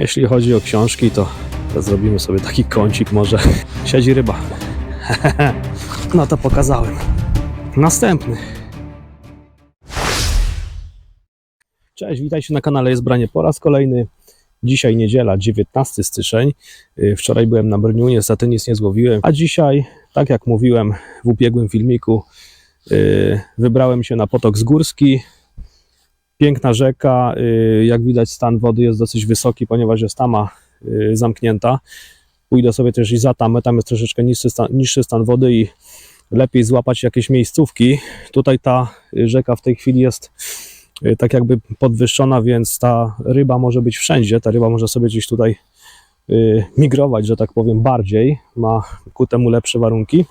Jeśli chodzi o książki, to, zrobimy sobie taki kącik może. Siedzi ryba. No to pokazałem. Następny. Cześć, witajcie na kanale Jest Branie po raz kolejny. Dzisiaj niedziela, 19 styczeń. Yy, Wczoraj byłem na Brniu, niestety nic nie złowiłem. A dzisiaj, tak jak mówiłem w ubiegłym filmiku, yy, wybrałem się na Potok Zgórski. Piękna rzeka, yy, jak widać stan wody jest dosyć wysoki, ponieważ jest tama yy, zamknięta. Pójdę sobie też i za tamę, tam jest troszeczkę niższy stan, niższy stan wody i lepiej złapać jakieś miejscówki. Tutaj ta y, rzeka w tej chwili jest y, tak jakby podwyższona, więc ta ryba może być wszędzie. Ta ryba może sobie gdzieś tutaj y, migrować, że tak powiem, bardziej. Ma ku temu lepsze warunki.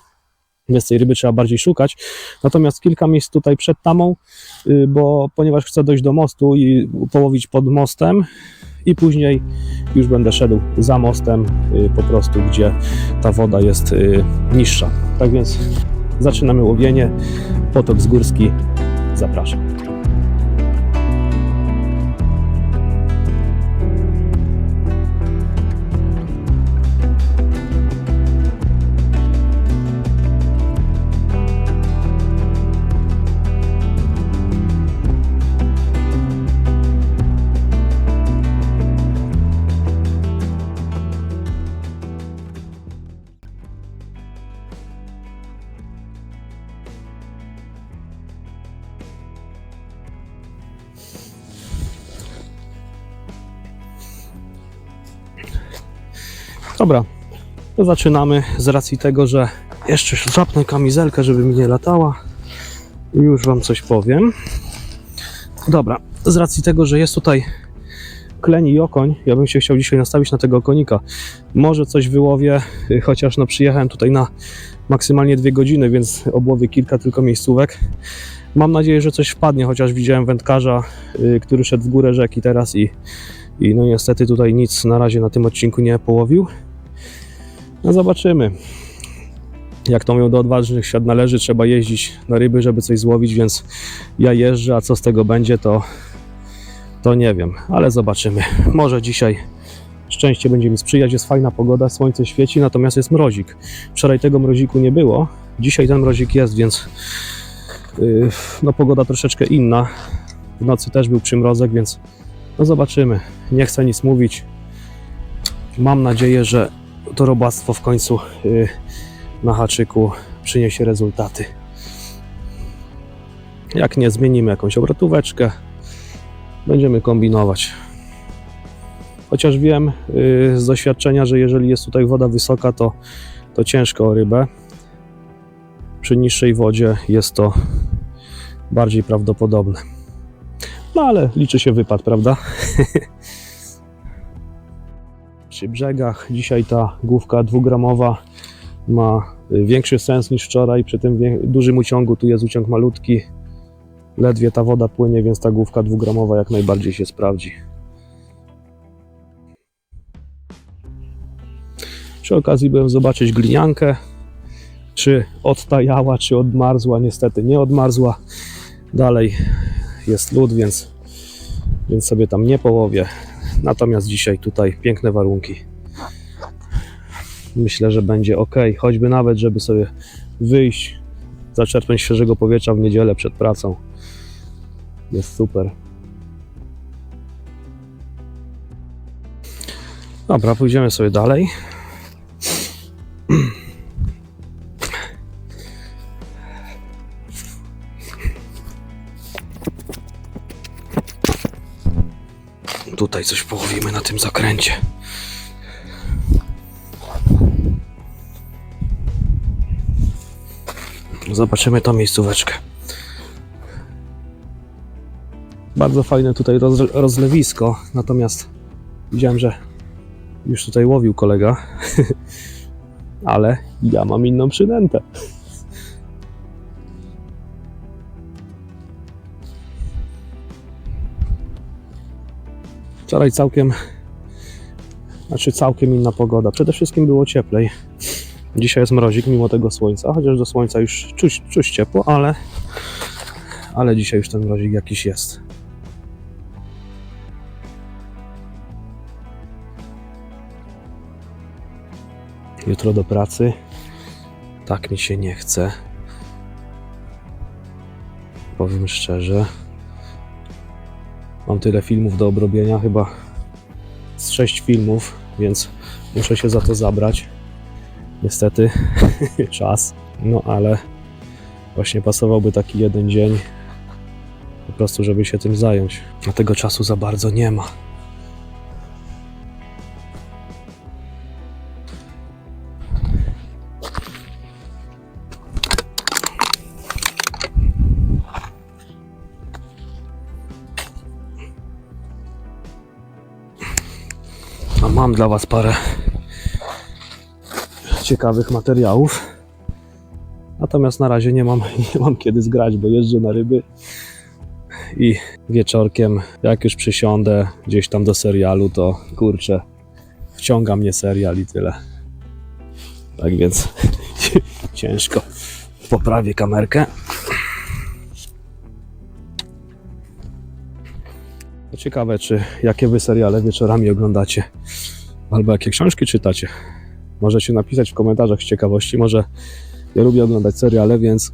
Więc tej ryby trzeba bardziej szukać. Natomiast kilka miejsc tutaj przed tamą, y, bo ponieważ chcę dojść do mostu i połowić pod mostem i później już będę szedł za mostem y, po prostu, gdzie ta woda jest y, niższa. Tak więc zaczynamy łowienie. Potok Zgórski. Zapraszam. Dobra, to zaczynamy z racji tego, że jeszcze zapnę kamizelkę, żeby mi nie latała. Już Wam coś powiem. Dobra, z racji tego, że jest tutaj kleń i okoń, ja bym się chciał dzisiaj nastawić na tego konika. Może coś wyłowię, y, chociaż no przyjechałem tutaj na maksymalnie dwie godziny, więc obłowię kilka tylko miejscówek. Mam nadzieję, że coś wpadnie, chociaż widziałem wędkarza, y, który szedł w górę rzeki teraz i, i no niestety tutaj nic na razie na tym odcinku nie połowił. No zobaczymy. Jak to mówią do odważnych świat należy, trzeba jeździć na ryby, żeby coś złowić, więc ja jeżdżę, a co z tego będzie, to, to nie wiem, ale zobaczymy. Może dzisiaj szczęście będzie mi sprzyjać, jest fajna pogoda, słońce świeci, natomiast jest mrozik. Wczoraj tego mroziku nie było, dzisiaj ten mrozik jest, więc yy, no pogoda troszeczkę inna. W nocy też był przymrozek, więc no zobaczymy. Nie chcę nic mówić. Mam nadzieję, że to robactwo w końcu y, na haczyku przyniesie rezultaty. Jak nie, zmienimy jakąś obrotóweczkę, będziemy kombinować. Chociaż wiem y, z doświadczenia, że jeżeli jest tutaj woda wysoka, to, to ciężko o rybę. Przy niższej wodzie jest to bardziej prawdopodobne. No ale liczy się wypad, prawda? brzegach. Dzisiaj ta główka dwugramowa ma większy sens niż wczoraj. Przy tym dużym uciągu tu jest uciąg malutki. Ledwie ta woda płynie, więc ta główka dwugramowa jak najbardziej się sprawdzi. Przy okazji byłem zobaczyć gliniankę, czy odtajała, czy odmarzła. Niestety nie odmarzła. Dalej jest lód, więc, więc sobie tam nie połowię. Natomiast dzisiaj tutaj piękne warunki. Myślę, że będzie ok, choćby nawet, żeby sobie wyjść, zaczerpnąć świeżego powietrza w niedzielę przed pracą. Jest super. Dobra, pójdziemy sobie dalej. Tutaj coś połowimy na tym zakręcie. Zobaczymy tą miejscóweczkę. Bardzo fajne tutaj roz, rozlewisko, natomiast widziałem, że już tutaj łowił kolega, ale ja mam inną przynętę. Wczoraj całkiem, znaczy całkiem inna pogoda. Przede wszystkim było cieplej. Dzisiaj jest mrozik mimo tego słońca, chociaż do słońca już czuć, czuć ciepło, ale, ale dzisiaj już ten mrozik jakiś jest. Jutro do pracy. Tak mi się nie chce. Powiem szczerze. Mam tyle filmów do obrobienia, chyba z sześć filmów, więc muszę się za to zabrać. Niestety czas, no ale właśnie pasowałby taki jeden dzień po prostu, żeby się tym zająć. A tego czasu za bardzo nie ma. Dla Was parę ciekawych materiałów. Natomiast na razie nie mam, nie mam kiedy zgrać, bo jeżdżę na ryby i wieczorkiem, jak już przysiądę gdzieś tam do serialu, to kurczę, wciąga mnie serial i tyle. Tak więc ciężko. Poprawię kamerkę. Ciekawe, czy jakie wy seriale wieczorami oglądacie, albo jakie książki czytacie. Możecie napisać w komentarzach z ciekawości. Może ja lubię oglądać seriale, więc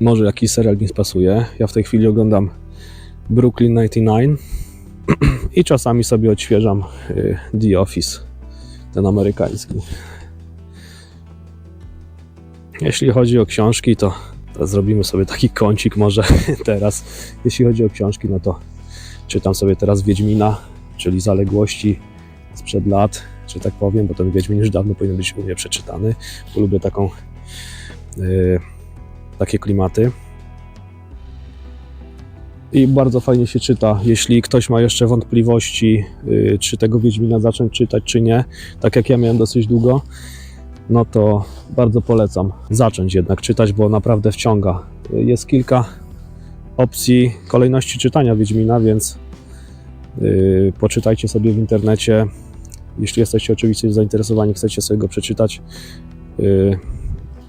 może jakiś serial mi spasuje. Ja w tej chwili oglądam Brooklyn 99 i czasami sobie odświeżam y, The Office, ten amerykański. Jeśli chodzi o książki, to, to zrobimy sobie taki kącik może teraz. Jeśli chodzi o książki, no to czytam sobie teraz Wiedźmina, czyli Zaległości sprzed lat, że tak powiem, bo ten Wiedźmin już dawno powinien być u mnie przeczytany, bo lubię taką, y, takie klimaty. I bardzo fajnie się czyta. Jeśli ktoś ma jeszcze wątpliwości, y, czy tego Wiedźmina zacząć czytać, czy nie, tak jak ja miałem dosyć długo, no to bardzo polecam zacząć jednak czytać, bo naprawdę wciąga. Jest kilka opcji kolejności czytania Wiedźmina, więc yy, poczytajcie sobie w internecie. Jeśli jesteście oczywiście zainteresowani, chcecie sobie go przeczytać yy,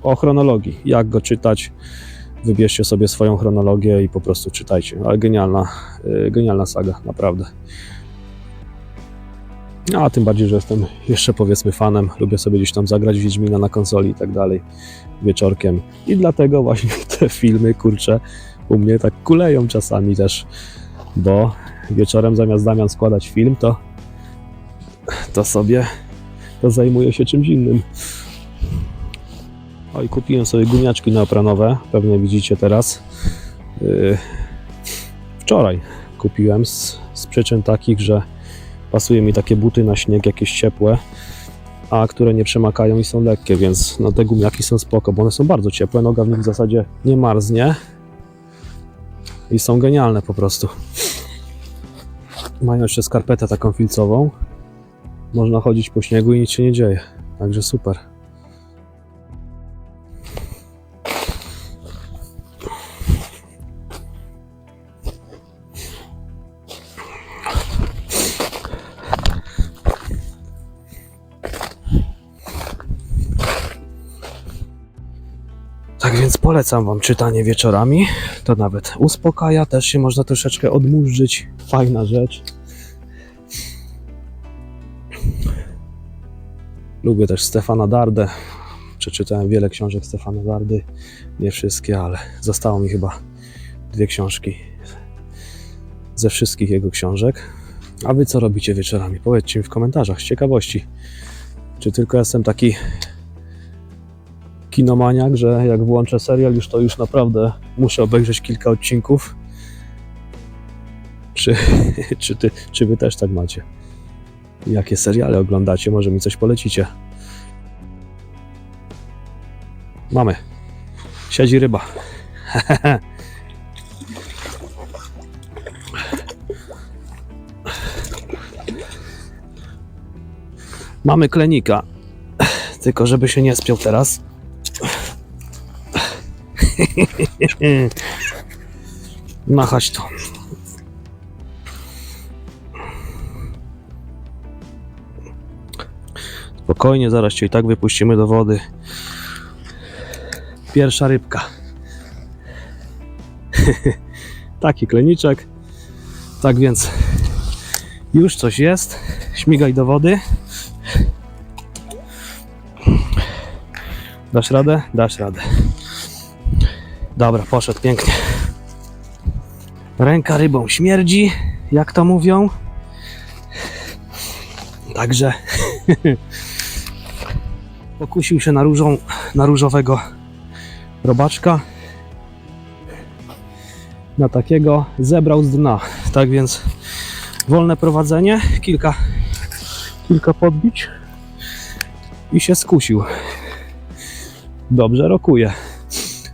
o chronologii, jak go czytać. Wybierzcie sobie swoją chronologię i po prostu czytajcie. Ale genialna, yy, genialna saga, naprawdę. No, A tym bardziej, że jestem jeszcze powiedzmy fanem, lubię sobie gdzieś tam zagrać Wiedźmina na konsoli i tak dalej wieczorkiem. I dlatego właśnie te filmy, kurczę, u mnie tak kuleją czasami też, bo wieczorem zamiast Damian składać film, to, to sobie to zajmuję się czymś innym. Oj, kupiłem sobie guniaczki neoprenowe, pewnie widzicie teraz. Yy, wczoraj kupiłem z, z przyczyn takich, że pasuje mi takie buty na śnieg, jakieś ciepłe, a które nie przemakają i są lekkie, więc no, te gumiaki są spoko, bo one są bardzo ciepłe, noga w nich w zasadzie nie marznie, i są genialne po prostu. Mają jeszcze skarpetę taką filcową. Można chodzić po śniegu i nic się nie dzieje. Także super. Tak więc polecam Wam czytanie wieczorami. To nawet uspokaja, też się można troszeczkę odmurzyć. Fajna rzecz. Lubię też Stefana Dardę. Przeczytałem wiele książek Stefana Dardy. Nie wszystkie, ale zostało mi chyba dwie książki ze wszystkich jego książek. A Wy co robicie wieczorami? Powiedzcie mi w komentarzach z ciekawości. Czy tylko jestem taki kinomaniak, że jak włączę serial, już to już naprawdę muszę obejrzeć kilka odcinków. Czy, czy, ty, czy wy też tak macie? Jakie seriale oglądacie? Może mi coś polecicie? Mamy. Siedzi ryba. Mamy klenika. Tylko żeby się nie spiął teraz. Machać to. Spokojnie, zaraz cię i tak wypuścimy do wody. Pierwsza rybka. Taki kleniczek. Tak więc już coś jest. Śmigaj do wody. Dasz radę? Dasz radę. Dobra, poszedł pięknie. Ręka rybą śmierdzi, jak to mówią. Także pokusił się na, różą, na różowego robaczka. Na takiego zebrał z dna. Tak więc wolne prowadzenie, kilka, kilka podbić i się skusił. Dobrze rokuje.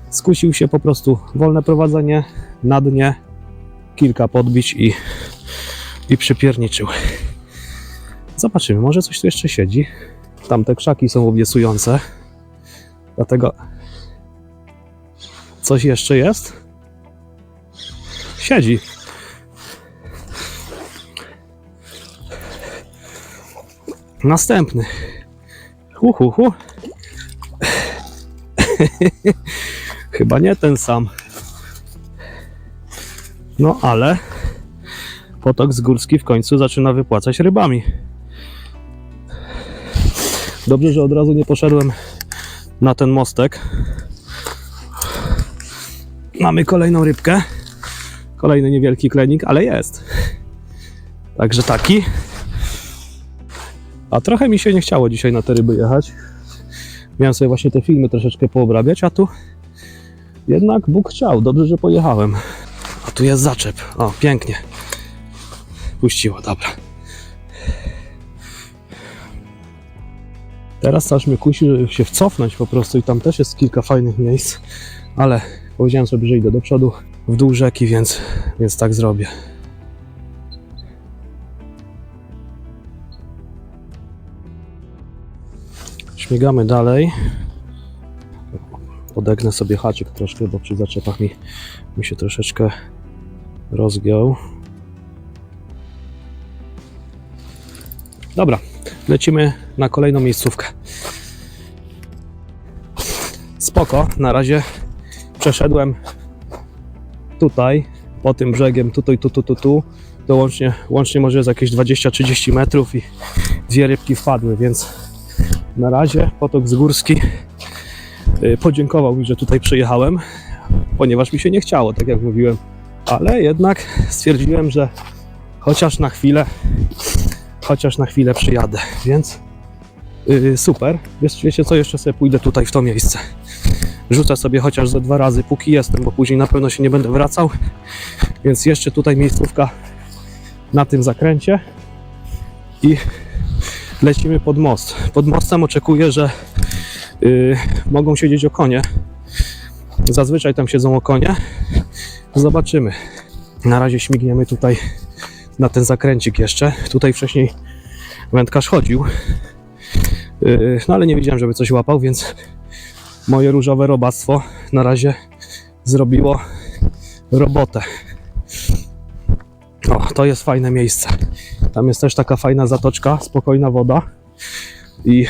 Skusił się po prostu wolne prowadzenie na dnie, kilka podbić i, i przypierniczył. Zobaczymy, może coś tu jeszcze siedzi. Tamte krzaki są obiecujące. Dlatego coś jeszcze jest. Siedzi. Następny. Hu, hu, hu. Chyba nie ten sam. No ale potok z górski w końcu zaczyna wypłacać rybami. Dobrze, że od razu nie poszedłem na ten mostek. Mamy kolejną rybkę. Kolejny niewielki klenik, ale jest. Także taki. A trochę mi się nie chciało dzisiaj na te ryby jechać. Miałem sobie właśnie te filmy troszeczkę poobrabiać, a tu jednak Bóg chciał. Dobrze, że pojechałem. A tu jest zaczep. O, pięknie. Puściło, dobra. Teraz aż mnie kusi, żeby się wcofnąć po prostu i tam też jest kilka fajnych miejsc, ale powiedziałem sobie, że idę do przodu w dół rzeki, więc, więc tak zrobię. Śmigamy dalej. Odegnę sobie haczyk troszkę, bo przy zaczepach mi, mi się troszeczkę rozgiął. Dobra, lecimy na kolejną miejscówkę. Spoko, na razie przeszedłem tutaj, po tym brzegiem, tutaj, tu, tu, tu, tu. To łącznie, łącznie może jest jakieś 20-30 metrów i dwie rybki wpadły, więc na razie potok z górski y, podziękował mi, że tutaj przyjechałem, ponieważ mi się nie chciało, tak jak mówiłem, ale jednak stwierdziłem, że chociaż na chwilę, chociaż na chwilę przyjadę, więc yy, super. Wiesz, wiecie co, jeszcze sobie pójdę tutaj w to miejsce. Rzucę sobie chociaż ze dwa razy, póki jestem, bo później na pewno się nie będę wracał, więc jeszcze tutaj miejscówka na tym zakręcie i lecimy pod most. Pod mostem oczekuję, że yy, mogą siedzieć okonie. Zazwyczaj tam siedzą okonie. Zobaczymy. Na razie śmigniemy tutaj na ten zakręcik jeszcze. Tutaj wcześniej wędkarz chodził. Yy, no ale nie widziałem, żeby coś łapał, więc moje różowe robactwo na razie zrobiło robotę. O, to jest fajne miejsce. Tam jest też taka fajna zatoczka, spokojna woda i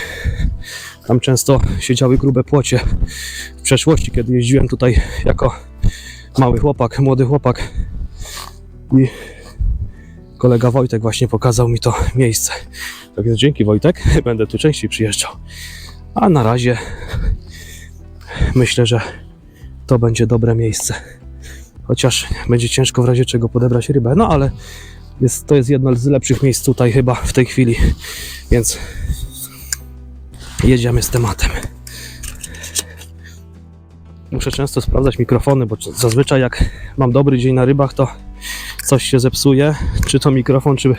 tam często siedziały grube płocie. W przeszłości, kiedy jeździłem tutaj jako mały chłopak, młody chłopak i kolega Wojtek właśnie pokazał mi to miejsce. Tak więc dzięki Wojtek, będę tu częściej przyjeżdżał. A na razie myślę, że to będzie dobre miejsce. Chociaż będzie ciężko w razie czego podebrać rybę, no ale jest, to jest jedno z lepszych miejsc tutaj chyba w tej chwili, więc jedziemy z tematem. Muszę często sprawdzać mikrofony, bo zazwyczaj jak mam dobry dzień na rybach, to coś się zepsuje, czy to mikrofon, czy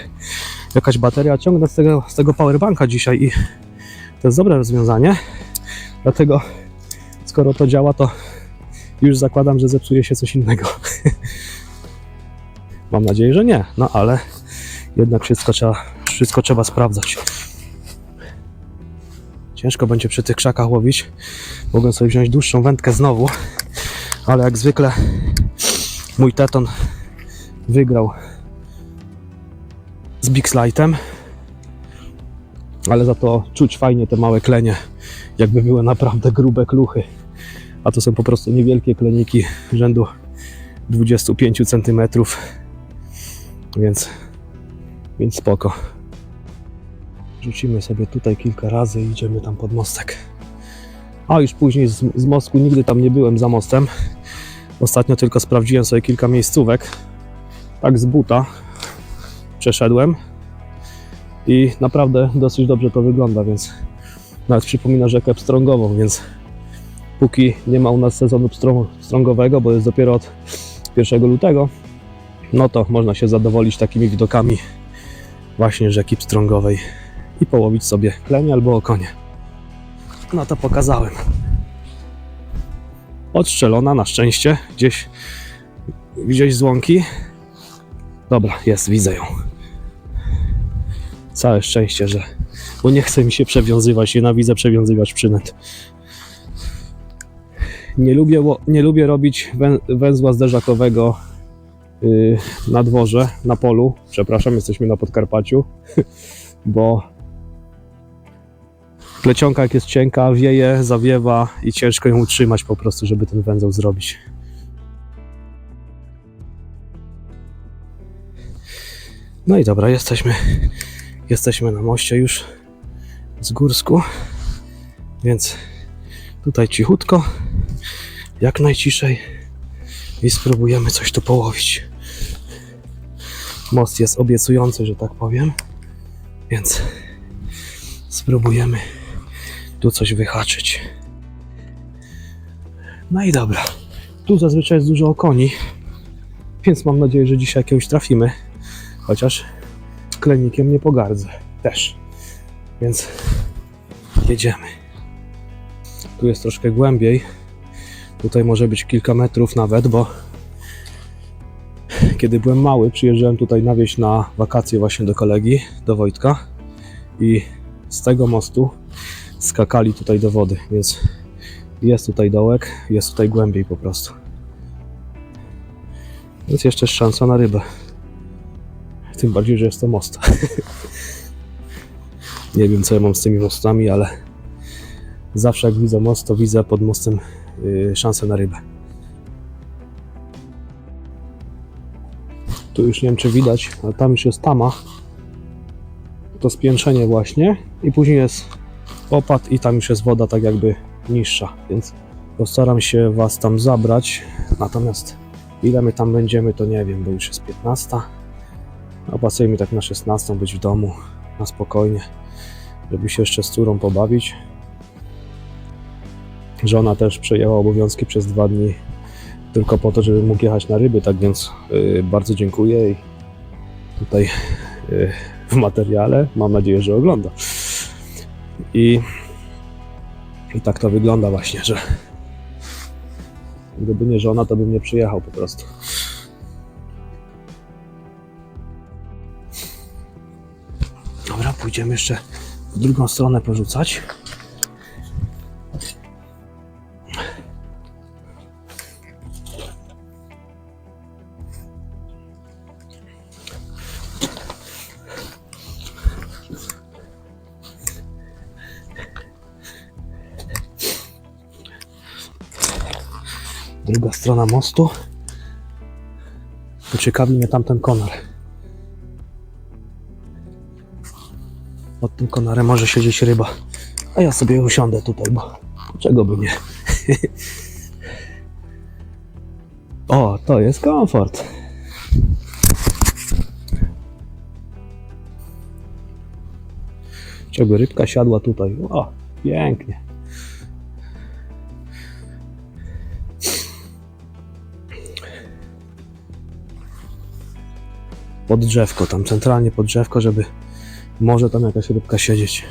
jakaś bateria. Ciągnę z tego, z tego powerbanka dzisiaj i to jest dobre rozwiązanie, dlatego skoro to działa, to już zakładam, że zepsuje się coś innego. Mam nadzieję, że nie, no ale jednak wszystko trzeba, wszystko trzeba sprawdzać. Ciężko będzie przy tych krzakach łowić. Mogę sobie wziąć dłuższą wędkę znowu, ale jak zwykle mój teton wygrał z Big Slightem. Ale za to czuć fajnie te małe klenie, jakby były naprawdę grube kluchy. A to są po prostu niewielkie kleniki rzędu 25 cm. Więc, więc spoko. Rzucimy sobie tutaj kilka razy i idziemy tam pod mostek. A już później z, z mostku nigdy tam nie byłem za mostem. Ostatnio tylko sprawdziłem sobie kilka miejscówek. Tak z buta przeszedłem i naprawdę dosyć dobrze to wygląda, więc nawet przypomina rzekę Pstrągową, więc póki nie ma u nas sezonu pstrą- pstrągowego, bo jest dopiero od 1 lutego, no to można się zadowolić takimi widokami właśnie rzeki Pstrągowej i połowić sobie klenie albo okonie. No to pokazałem. Odstrzelona na szczęście, gdzieś, gdzieś z łąki. Dobra, jest, widzę ją. Całe szczęście, że. Bo nie chce mi się przewiązywać, nienawidzę przewiązywać przynęt. Nie lubię, nie lubię robić wę, węzła zderzakowego yy, na dworze, na polu. Przepraszam, jesteśmy na Podkarpaciu, bo plecionka jak jest cienka, wieje, zawiewa i ciężko ją utrzymać po prostu, żeby ten węzeł zrobić. No i dobra, jesteśmy, jesteśmy na moście już z Górsku, więc tutaj cichutko, jak najciszej i spróbujemy coś tu połowić. Most jest obiecujący, że tak powiem, więc spróbujemy tu coś wyhaczyć. No i dobra, tu zazwyczaj jest dużo okoni, więc mam nadzieję, że dzisiaj jakiegoś trafimy. Chociaż klenikiem nie pogardzę też. Więc jedziemy. Tu jest troszkę głębiej. Tutaj może być kilka metrów nawet, bo kiedy byłem mały, przyjeżdżałem tutaj na wieś na wakacje właśnie do kolegi, do Wojtka i z tego mostu skakali tutaj do wody, więc jest tutaj dołek, jest tutaj głębiej po prostu. Więc jeszcze szansa na rybę. Tym bardziej, że jest to most. Nie wiem, co ja mam z tymi mostami, ale zawsze jak widzę most, to widzę pod mostem yy, szansę na rybę. Tu już nie wiem, czy widać, ale tam już jest tama. To spiętrzenie właśnie i później jest opad i tam już jest woda tak jakby niższa, więc postaram się Was tam zabrać. Natomiast ile my tam będziemy, to nie wiem, bo już jest 15. A pasuje mi tak na 16 być w domu, na spokojnie, żeby się jeszcze z córą pobawić. Żona też przejęła obowiązki przez dwa dni tylko po to, żeby mógł jechać na ryby, tak więc y, bardzo dziękuję i tutaj y, w materiale mam nadzieję, że ogląda. I, I tak to wygląda właśnie, że gdyby nie żona, to bym nie przyjechał po prostu. Dobra, pójdziemy jeszcze w drugą stronę porzucać. Druga strona mostu. Pociekawi mnie tamten konar. Pod tym konarem może siedzieć ryba. A ja sobie usiądę tutaj, bo czego by nie. o, to jest komfort. Czego rybka siadła tutaj. O, pięknie. Pod drzewko, tam centralnie pod drzewko, żeby może tam jakaś rybka siedzieć.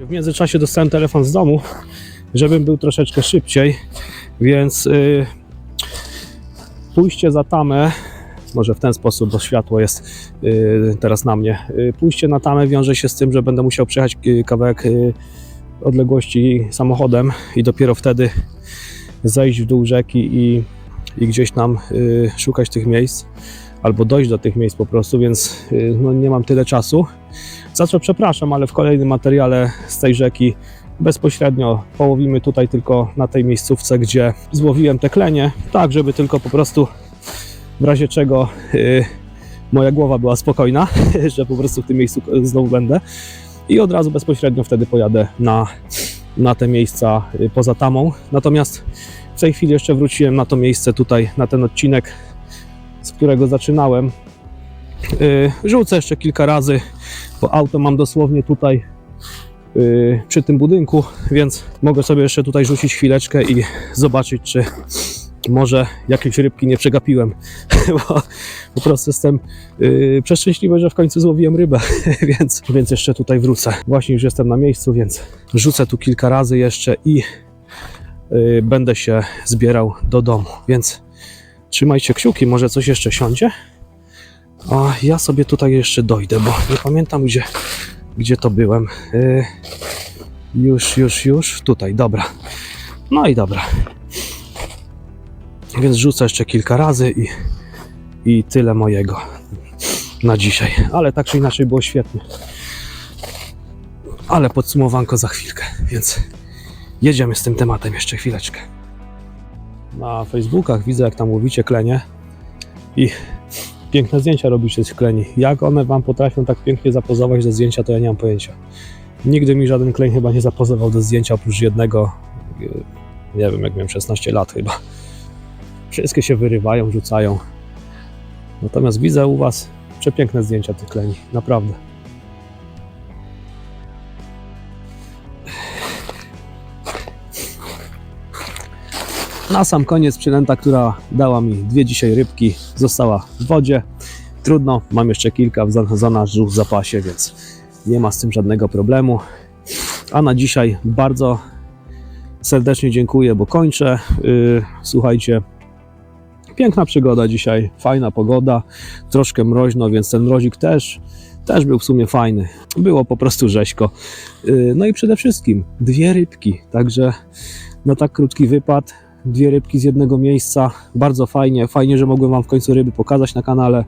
W międzyczasie dostałem telefon z domu, żebym był troszeczkę szybciej, więc y, pójście za tamę, może w ten sposób, bo światło jest y, teraz na mnie, y, pójście na tamę wiąże się z tym, że będę musiał przejechać y, kawałek y, odległości samochodem i dopiero wtedy zejść w dół rzeki i i gdzieś tam y, szukać tych miejsc, albo dojść do tych miejsc po prostu, więc y, no, nie mam tyle czasu. Za co przepraszam, ale w kolejnym materiale z tej rzeki bezpośrednio połowimy tutaj tylko na tej miejscówce, gdzie złowiłem te klenie, tak żeby tylko po prostu w razie czego y, moja głowa była spokojna, że po prostu w tym miejscu znowu będę i od razu bezpośrednio wtedy pojadę na, na te miejsca y, poza tamą. Natomiast w tej chwili jeszcze wróciłem na to miejsce tutaj, na ten odcinek, z którego zaczynałem. Y, Rzucę jeszcze kilka razy, bo auto mam dosłownie tutaj przy tym budynku, więc mogę sobie jeszcze tutaj rzucić chwileczkę i zobaczyć, czy może jakieś rybki nie przegapiłem, bo po prostu jestem yy, przeszczęśliwy, że w końcu złowiłem rybę, więc, więc jeszcze tutaj wrócę. Właśnie już jestem na miejscu, więc rzucę tu kilka razy jeszcze i yy, będę się zbierał do domu, więc trzymajcie kciuki, może coś jeszcze siądzie. A ja sobie tutaj jeszcze dojdę, bo nie pamiętam gdzie, gdzie to byłem. Yy, już, już, już, tutaj, dobra. No i dobra. Więc rzucę jeszcze kilka razy i, i tyle mojego na dzisiaj. Ale tak czy inaczej było świetnie. Ale podsumowanko za chwilkę, więc jedziemy z tym tematem jeszcze chwileczkę. Na Facebookach widzę, jak tam łowicie klenie i piękne zdjęcia robicie z kleni. Jak one wam potrafią tak pięknie zapozować do zdjęcia, to ja nie mam pojęcia. Nigdy mi żaden kleń chyba nie zapozował do zdjęcia oprócz jednego. yy, Nie wiem, jak miałem 16 lat chyba. Wszystkie się wyrywają, rzucają. Natomiast widzę u Was przepiękne zdjęcia tych kleni. Naprawdę. Na sam koniec przynęta, która dała mi dwie dzisiaj rybki, została w wodzie. Trudno, mam jeszcze kilka w za- zanadrzu w zapasie, więc nie ma z tym żadnego problemu. A na dzisiaj bardzo serdecznie dziękuję, bo kończę. Yy, słuchajcie, Piękna przygoda dzisiaj, fajna pogoda, troszkę mroźno, więc ten mrozik też, też był w sumie fajny. Było po prostu rzeźko. Yy, No i przede wszystkim dwie rybki, także na tak krótki wypad, dwie rybki z jednego miejsca, bardzo fajnie. Fajnie, że mogłem Wam w końcu ryby pokazać na kanale.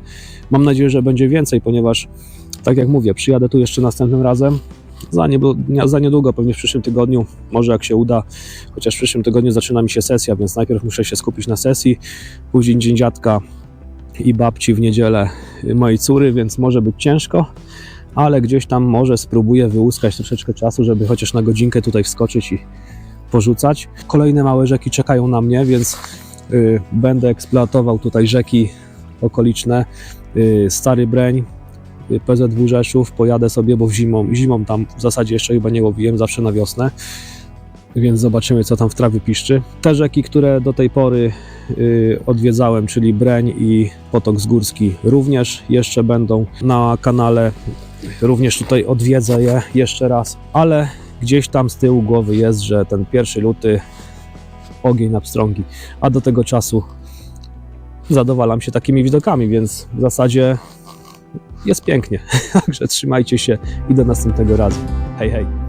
Mam nadzieję, że będzie więcej, ponieważ tak jak mówię, przyjadę tu jeszcze następnym razem. Za, nie, za niedługo, pewnie w przyszłym tygodniu, może jak się uda, chociaż w przyszłym tygodniu zaczyna mi się sesja, więc najpierw muszę się skupić na sesji, później dzień dziadka i babci w niedzielę mojej córy, więc może być ciężko, ale gdzieś tam może spróbuję wyłuskać troszeczkę czasu, żeby chociaż na godzinkę tutaj wskoczyć i porzucać. Kolejne małe rzeki czekają na mnie, więc y, będę eksploatował tutaj rzeki okoliczne. Y, Stary Breń, y, PZW Rzeszów, pojadę sobie, bo w zimą, zimą tam w zasadzie jeszcze chyba nie łowiłem, zawsze na wiosnę więc zobaczymy, co tam w trawie piszczy. Te rzeki, które do tej pory y, odwiedzałem, czyli Breń i Potok Zgórski, również jeszcze będą na kanale. Również tutaj odwiedzę je jeszcze raz, ale gdzieś tam z tyłu głowy jest, że ten pierwszy luty ogień na pstrągi, a do tego czasu zadowalam się takimi widokami, więc w zasadzie jest pięknie. Także trzymajcie się i do następnego razu. Hej, hej.